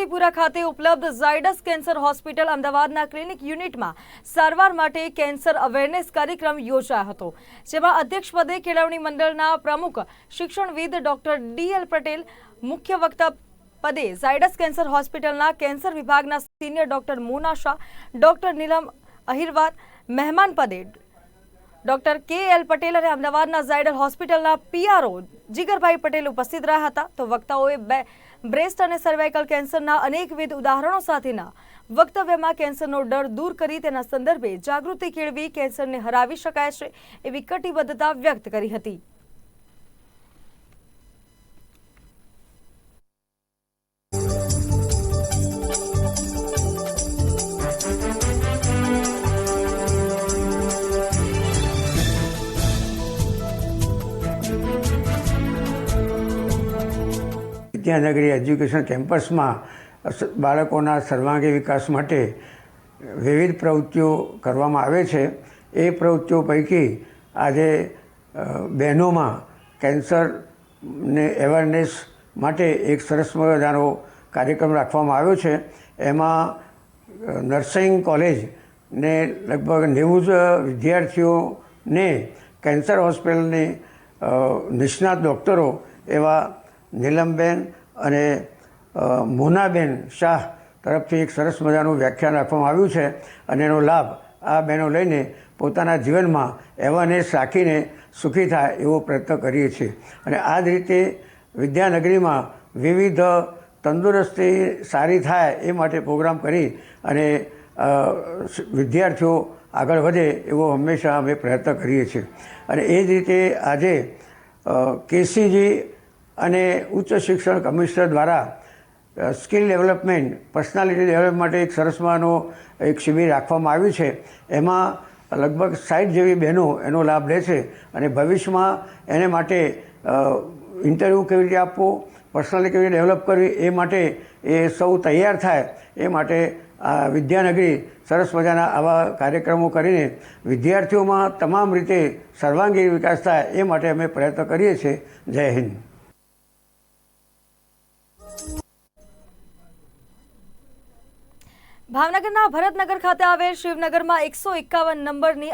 જ્યોતિપુરા ખાતે ઉપલબ્ધ Zydus cancer hospital અમદાવાદના ક્લિનિક યુનિટમાં સારવાર માટે કેન્સર અવેરનેસ કાર્યક્રમ યોજાયો હતો, જેમાં અધ્યક્ષપદે કેળવણી મંડળના પ્રમુખ શિક્ષણવિદ ડોક્ટર ડીએલ પટેલ, મુખ્ય વક્તા પદે ઝાયડસ કેન્સર હોસ્પિટલના કેન્સર વિભાગના senior doctor Mona Shah, doctor Neelam Ahirwar મહેમાન પદે ડોક્ટર કે એલ પટેલ અને અમદાવાદના ઝાયડલ હોસ્પિટલના પીઆરઓ જીગરભાઈ પટેલ ઉપસ્થિત રહ્યા હતા. તો વક્તાઓએ બે, બ્રેસ્ટ અને સર્વાઇકલ કેન્સરના અનેકવિધ ઉદાહરણો સાથેના વક્તવ્યમાં કેન્સરનો ડર દૂર કરી તેના સંદર્ભે જાગૃતિ કેળવી કેન્સરને હરાવી શકાય છે એવી કટિબદ્ધતા વ્યક્ત કરી હતી. વિદ્યાનગરી એજ્યુકેશન કેમ્પસમાં બાળકોના સર્વાંગી વિકાસ માટે વિવિધ પ્રવૃત્તિઓ કરવામાં આવે છે. એ પ્રવૃત્તિઓ પૈકી આજે બહેનોમાં કેન્સરને એવરનેસ માટે એક સરસ મજાનો કાર્યક્રમ રાખવામાં આવ્યો છે. એમાં નર્સિંગ કોલેજને લગભગ નેવું જ વિદ્યાર્થીઓને કેન્સર હોસ્પિટલની નિષ્ણાત ડૉક્ટરો એવા નીલમબેન અને મોનાબેન શાહ તરફથી એક સરસ મજાનું વ્યાખ્યાન આપવામાં આવ્યું છે અને એનો લાભ આ બહેનો લઈને પોતાના જીવનમાં એવાને રાખીને સુખી થાય એવો પ્રયત્ન કરીએ છીએ. અને આ જ રીતે વિદ્યાનગરીમાં વિવિધ તંદુરસ્તી સારી થાય એ માટે પ્રોગ્રામ કરી અને વિદ્યાર્થીઓ આગળ વધે એવો હંમેશા અમે પ્રયત્ન કરીએ છીએ. અને એ જ રીતે આજે કેસીજી અને ઉચ્ચ શિક્ષણ કમિશનર દ્વારા સ્કિલ ડેવલપમેન્ટ, પર્સનાલિટી ડેવલપ માટે એક સરસ મજાનો એક શિબિર રાખવામાં આવ્યું છે. એમાં લગભગ સાઠ જેવી બહેનો એનો લાભ લે છે અને ભવિષ્યમાં એને માટે ઇન્ટરવ્યૂ કેવી રીતે આપવો, પર્સનાલિટી કેવી રીતે ડેવલપ કરવી એ માટે એ સૌ તૈયાર થાય એ માટે આ વિદ્યાનગરી સરસ મજાના આવા કાર્યક્રમો કરીને વિદ્યાર્થીઓમાં તમામ રીતે સર્વાંગી વિકાસ થાય એ માટે અમે પ્રયત્ન કરીએ છીએ. જય હિન્દ. ભાવનગરના ભરતનગર ખાતે આવેલ શિવનગરમાં એકસો એકાવન નંબરની